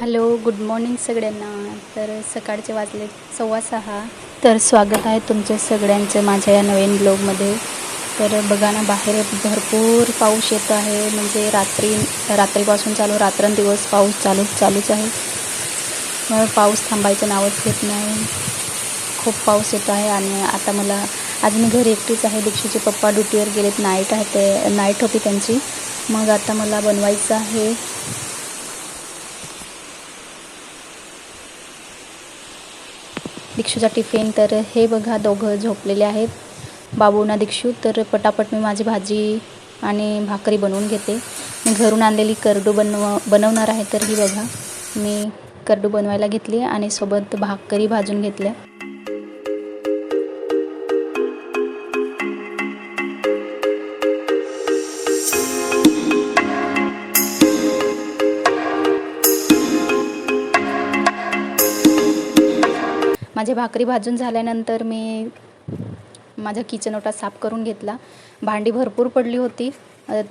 Hello good morning सगळ्यांना. तर सकाळचे वाजले सव्वा सहा. तर स्वागत आहे तुमच्या सगळ्यांचं माझ्या या नवीन ब्लॉगमध्ये. तर बघा ना बाहेर भरपूर पाऊस येत आहे. म्हणजे रात्री रात्रीपासून चालू रात्रंदिवस पाऊस चालू चालूच आहे. मग पाऊस थांबायचं नावच घेत नाही. खूप पाऊस येत आहे आणि आता मला आज मी घरी एकटीच आहे. दीक्षेचे पप्पा ड्युटीवर गेलेत. नाईट आहे ते नाईट होती त्यांची. मग आता मला बनवायचं आहे. दीक्षूचा टिफिन तर हे बघा दोघं झोपलेले आहेत. बाबूना दीक्षू तर पटापट मी माझी भाजी आणि भाकरी बनवून घेते. मी घरून आणलेली करडू बनव बनवणार आहे तर ही बघा. मी करडू बनवायला घेतली आणि सोबत भाकरी भाजून घेतल्या. माझ्या भाकरी भाजून झाल्यानंतर मी माझा किचन ओटा साफ करून घेतला. भांडी भरपूर पडली होती.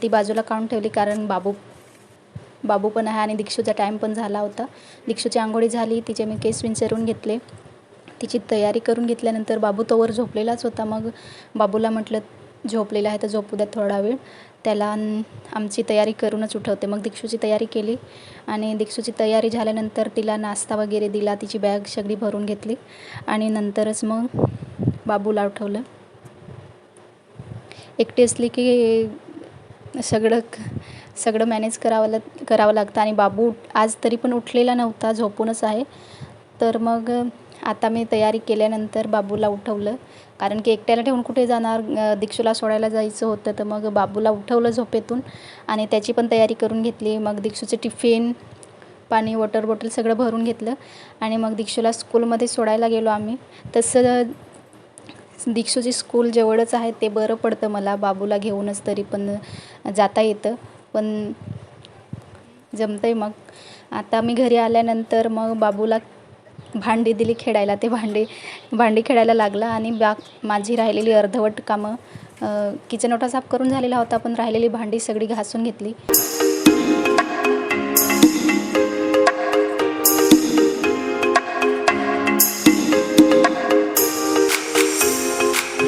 ती बाजूला काढून ठेवली कारण बाबू बाबू पण आहे आणि दीक्षूचा टाईम पण झाला होता. दीक्षूची आंघोळी झाली तिचे मी केस विंचरून घेतले. तिची तयारी करून घेतल्यानंतर बाबू तोवर झोपलेलाच होता. मग बाबूला म्हटलं झोपलेला आहे तर झोपू द्या थोडा वेळ. त्याला आमची तयारी करूनच उठवते. मग दीक्षूची तयारी केली आणि दीक्षूची तयारी झाल्यानंतर तिला नाश्ता वगैरे दिला. तिची बॅग सगळी भरून घेतली आणि नंतरच मग बाबूला उठवलं. एकटी असली की सगळं सगळं मॅनेज करावं लाग करावं लागतं आणि बाबू आज तरी पण उठलेला नव्हता झोपूनच आहे. तर मग आता मी तयारी केल्यानंतर बाबूला उठवलं. कारण की एकट्याला ठेवून कुठे जाणार? दीक्षूला सोडायला जायचं होतं तर मग बाबूला उठवलं झोपेतून आणि त्याची पण तयारी करून घेतली. मग दीक्षूचे टिफिन पाणी वॉटर बॉटल सगळं भरून घेतलं आणि मग दीक्षूला स्कूलमध्ये सोडायला गेलो आम्ही. तसं दीक्षूची स्कूल जवळच आहे ते बरं पडतं मला. बाबूला घेऊनच तरी पण जाता येतं पण जमतं आहे मग. आता मी घरी आल्यानंतर मग बाबूला भांडी दिली खेळायला. ते भांडी भांडी खेळायला लागला आणि बा माझी राहिलेली अर्धवट कामं किचन ओटा साफ करून झालेला होता पण राहिलेली भांडी सगळी घासून घेतली.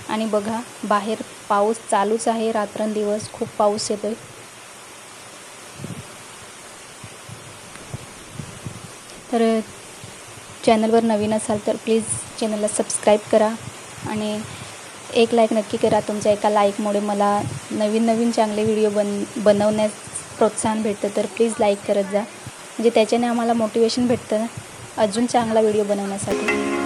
आणि बघा बाहेर पाऊस चालूच आहे रात्रंदिवस खूप पाऊस येतोय. तर चॅनलवर नवीन असाल तर प्लीज चॅनलला सबस्क्राईब करा आणि एक लाईक नक्की करा. तुमच्या एका लाईकमुळे मला नवीन नवीन चांगले व्हिडिओ बन बनवण्यास प्रोत्साहन भेटतं. तर प्लीज लाईक करत जा. म्हणजे त्याच्याने आम्हाला मोटिवेशन भेटतं अजून चांगला व्हिडिओ बनवण्यासाठी.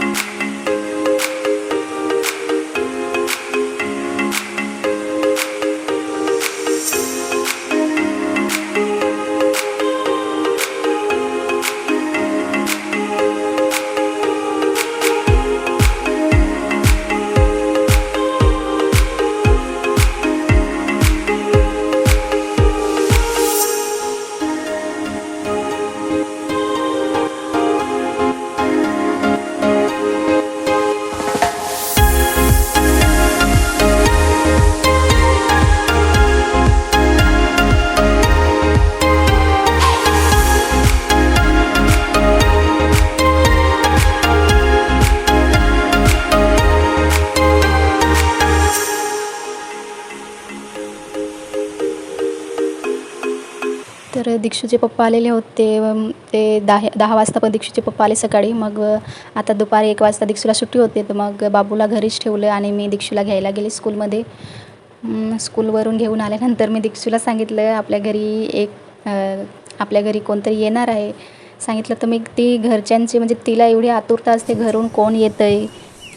तर दीक्षूचे पप्पा आलेले होते ते दहा दहा वाजता पण दीक्षूचे पप्पा आले सकाळी. मग आता दुपारी एक वाजता दीक्षूला सुट्टी होते तर मग बाबूला घरीच ठेवलं आणि मी दीक्षूला घ्यायला गेले स्कूलमध्ये. स्कूलवरून घेऊन आल्यानंतर मी दीक्षूला सांगितलं आपल्या घरी एक आपल्या घरी कोणतरी येणार आहे. सांगितलं तर मी ती घरच्यांची म्हणजे तिला एवढी आतुरता असते घरून कोण येतं आहे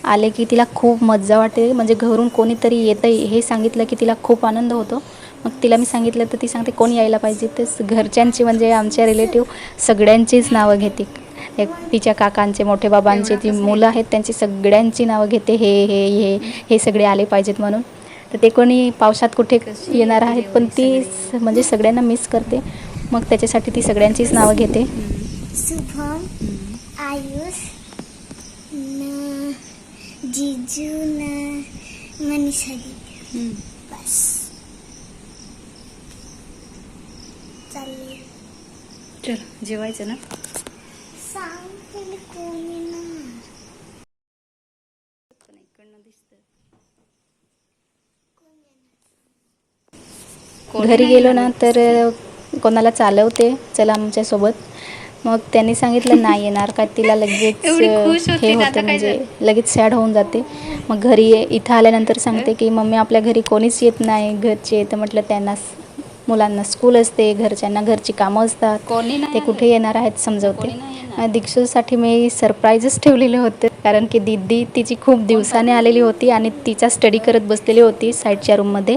आले की तिला खूप मज्जा वाटते म्हणजे घरून कोणीतरी येतं आहे हे सांगितलं की तिला खूप आनंद होतो. मग तिला मी सांगितलं तर ती सांगते कोण यायला पाहिजे? तर घरच्यांची म्हणजे आमच्या रिलेटिव्ह सगळ्यांचीच नावं घेते. एक तिच्या काकांचे मोठे बाबांचे ती मुलं आहेत त्यांची सगळ्यांची नावं घेते हे हे हे हे सगळे आले पाहिजेत म्हणून. तर ते कोणी पावसात कुठे येणार आहेत पण ती म्हणजे सगळ्यांना मिस करते. मग त्याच्यासाठी ती सगळ्यांचीच नावं घेते. शुभम आयुष जिजू मनीषा बस. चालली. चल जेवायचं ना? सांग घरी गेलो ना तर कोणाला चालवते? चला आमच्यासोबत मग त्यांनी सांगितलं नाही येणार. का तिला लगेच एवढी खुश होते हे होते काय म्हणजे लगेच सॅड होऊन जाते. मग घरी ये- इथं आल्यानंतर सांगते की मम्मी आपल्या घरी कोणीच येत नाही घरचे तर म्हटलं त्यांना स- मुलांना स्कूल असते घरच्यांना घरची कामं असतात. ते कुठे येणार आहेत समजवते. दीक्षूसाठी मी सरप्राईजच ठेवलेलं होतं. कारण की दीदी तिची खूप दिवसाने आलेली होती आणि तिचा स्टडी करत बसलेली होती साईडच्या रूममध्ये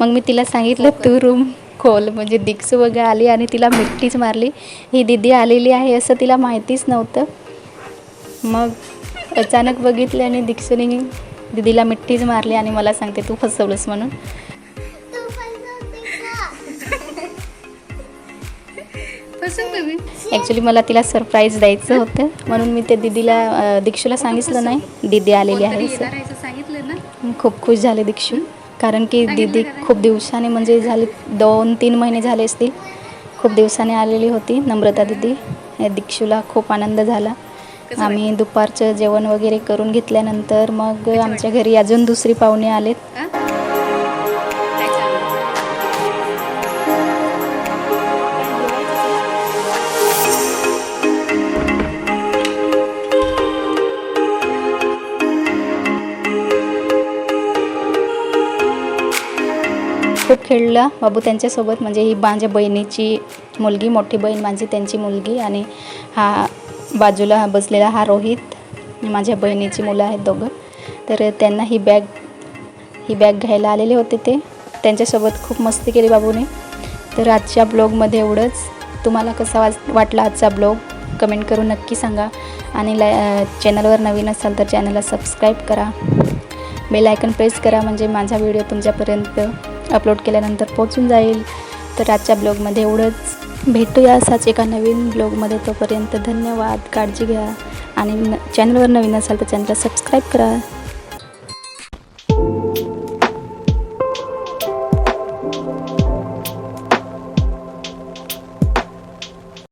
मग मी तिला सांगितलं तू रूम खोल. म्हणजे दीक्षू वगैरे आली आणि तिला मिठ्ठीच मारली. ही दीदी आलेली आहे असं तिला माहितीच नव्हतं. मग अचानक बघितलं आणि दीक्षूने दीदीला मिठ्ठीच मारली आणि मला सांगते तू फसवलंस म्हणून. ॲक्च्युली मला तिला सरप्राईज द्यायचं होतं. म्हणून मी ते दीदीला दीक्षूला सांगितलं नाही. दीदी आलेली आहे खूप खुश झाले दीक्षू. कारण की दीदी खूप दिवसाने म्हणजे झाली दोन तीन महिने झाले असतील. खूप दिवसाने आलेली होती नम्रता दीदी. दीक्षूला खूप आनंद झाला. आम्ही दुपारचं जेवण वगैरे करून घेतल्यानंतर मग आमच्या घरी अजून दुसरी पाहुणे आलेत. खूप खेळला. बाबू त्यांच्यासोबत म्हणजे ही माझ्या बहिणीची मुलगी मोठी बहीण माझी त्यांची मुलगी आणि हा बाजूला बसलेला हा रोहित माझ्या बहिणीची मुलं आहेत दोघं. तर त्यांना ही बॅग ही बॅग घ्यायला आलेले होते ते. त्यांच्यासोबत खूप मस्ती केली बाबूने. तर आजच्या ब्लॉगमध्ये एवढंच. तुम्हाला कसा वाज वाटला आजचा ब्लॉग? कमेंट करून नक्की सांगा. आणि लाय चॅनलवर नवीन असाल तर चॅनलला सबस्क्राईब करा. बेल आयकन प्रेस करा म्हणजे माझा व्हिडिओ तुमच्यापर्यंत अपलोड केल्यानंतर पोचून जाईल. तर आजच्या ब्लॉगमध्ये एवढंच. भेटूया असाच एका नवीन ब्लॉगमध्ये. तोपर्यंत धन्यवाद. काळजी घ्या. आणि न चॅनलवर नवीन असाल तर चॅनलला सबस्क्राईब करा.